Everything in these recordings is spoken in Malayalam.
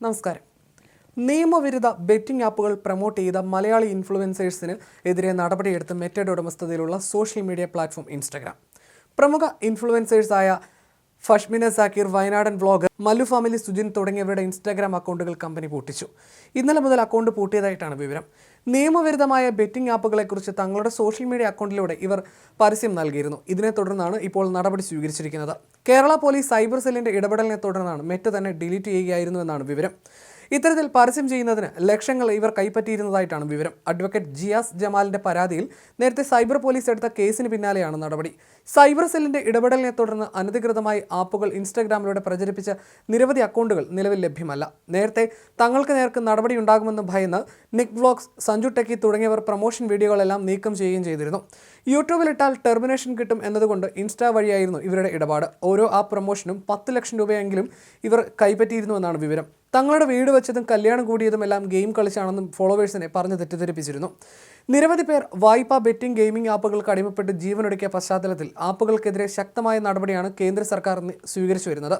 നമസ്കാരം. നിയമവിരുദ്ധ ബെറ്റിംഗ് ആപ്പുകൾ പ്രൊമോട്ട് ചെയ്ത മലയാളി ഇൻഫ്ലുവൻസേഴ്സിന് എതിരെ നടപടിയെടുത്ത് മെറ്റയുടെ ഉടമസ്ഥതയിലുള്ള സോഷ്യൽ മീഡിയ പ്ലാറ്റ്ഫോം ഇൻസ്റ്റഗ്രാം. പ്രമുഖ ഇൻഫ്ലുവൻസേഴ്സായ ഫഷ്മിന സാക്കിർ വയനാടൻ വ്ളോഗർ മല്ലു ഫാമിലി സുജിൻ തുടങ്ങിയവരുടെ ഇൻസ്റ്റാഗ്രാം അക്കൗണ്ടുകൾ കമ്പനി പൂട്ടിച്ചു. ഇന്നലെ മുതൽ അക്കൗണ്ട് പൂട്ടിയതായിട്ടാണ് വിവരം. നിയമവിരുദ്ധമായ ബെറ്റിംഗ് ആപ്പുകളെക്കുറിച്ച് തങ്ങളുടെ സോഷ്യൽ മീഡിയ അക്കൗണ്ടിലൂടെ ഇവർ പരസ്യം നൽകിയിരുന്നു. ഇതിനെ തുടർന്നാണ് ഇപ്പോൾ നടപടി സ്വീകരിച്ചിരിക്കുന്നത്. കേരള പോലീസ് സൈബർ സെല്ലിന്റെ ഇടപെടലിനെ തുടർന്നാണ് മെറ്റ് തന്നെ ഡിലീറ്റ് ചെയ്യുകയായിരുന്നു എന്നാണ് വിവരം. ഇത്തരത്തിൽ പരസ്യം ചെയ്യുന്നതിന് ലക്ഷങ്ങൾ ഇവർ കൈപ്പറ്റിയിരുന്നതായിട്ടാണ് വിവരം. അഡ്വക്കേറ്റ് ജിയാസ് ജമാലിന്റെ പരാതിയിൽ നേരത്തെ സൈബർ പോലീസ് എടുത്ത കേസിന് പിന്നാലെയാണ് നടപടി. സൈബർ സെല്ലിന്റെ ഇടപെടലിനെ തുടർന്ന് അനധികൃതമായി ആപ്പുകൾ ഇൻസ്റ്റാഗ്രാമിലൂടെ പ്രചരിപ്പിച്ച നിരവധി അക്കൗണ്ടുകൾ നിലവിൽ ലഭ്യമല്ല. നേരത്തെ തങ്ങൾക്ക് നേർക്ക് നടപടി ഉണ്ടാകുമെന്ന് ഭയന്ന് നിക് വ്ലോഗ്സ് സഞ്ജു ടെക്കി തുടങ്ങിയവർ പ്രൊമോഷൻ വീഡിയോകളെല്ലാം നീക്കം ചെയ്യുകയും ചെയ്തിരുന്നു. യൂട്യൂബിലിട്ടാൽ ടെർമിനേഷൻ കിട്ടും എന്നതുകൊണ്ട് ഇൻസ്റ്റാ വഴിയായിരുന്നു ഇവരുടെ ഇടപാട്. ഓരോ ആപ്പ് പ്രൊമോഷനും പത്ത് ലക്ഷം രൂപയെങ്കിലും ഇവർ കൈപ്പറ്റിയിരുന്നുവെന്നാണ് വിവരം. തങ്ങളുടെ വീട് വെച്ചതും കല്യാണം കൂടിയതും എല്ലാം ഗെയിം കളിച്ചാണെന്നും ഫോളോവേഴ്സിനെ പറഞ്ഞ് തെറ്റിദ്ധരിപ്പിച്ചിരുന്നു. നിരവധി പേർ വായ്പ ബെറ്റിംഗ് ഗെയിമിംഗ് ആപ്പുകൾക്ക് അടിമപ്പെട്ട് ജീവനൊടുക്കിയ പശ്ചാത്തലത്തിൽ ആപ്പുകൾക്കെതിരെ ശക്തമായ നടപടിയാണ് കേന്ദ്ര സർക്കാർ സ്വീകരിച്ചു വരുന്നത്.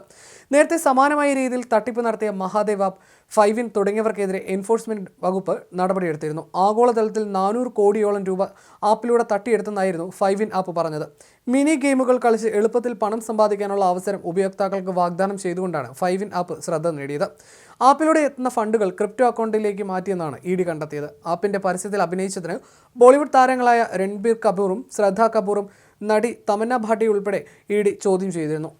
നേരത്തെ സമാനമായ രീതിയിൽ തട്ടിപ്പ് നടത്തിയ മഹാദേവ് ആപ്പ് ഫൈവിൻ തുടങ്ങിയവർക്കെതിരെ എൻഫോഴ്സ്മെന്റ് വകുപ്പ് നടപടിയെടുത്തിരുന്നു. ആഗോളതലത്തിൽ നാനൂറ് കോടിയോളം രൂപ ആപ്പിലൂടെ തട്ടിയെടുത്തെന്നായിരുന്നു ഫൈവിൻ ആപ്പ് പറഞ്ഞത്. മിനി ഗെയിമുകൾ കളിച്ച് എളുപ്പത്തിൽ പണം സമ്പാദിക്കാനുള്ള അവസരം ഉപയോക്താക്കൾക്ക് വാഗ്ദാനം ചെയ്തുകൊണ്ടാണ് ഫൈവിൻ ആപ്പ് ശ്രദ്ധ നേടിയത്. ആപ്പിലൂടെ എത്തുന്ന ഫണ്ടുകൾ ക്രിപ്റ്റോ അക്കൗണ്ടിലേക്ക് മാറ്റിയെന്നാണ് ഇ ഡി കണ്ടെത്തിയത്. ആപ്പിന്റെ പരസ്യത്തിൽ അഭിനയിച്ചതിന് ബോളിവുഡ് താരങ്ങളായ രൺബീർ കപൂറും ശ്രദ്ധ കപൂറും നടി തമന്ന ഭാട്ടി ഉൾപ്പെടെ ഇ ഡി ചോദ്യം ചെയ്തിരുന്നു.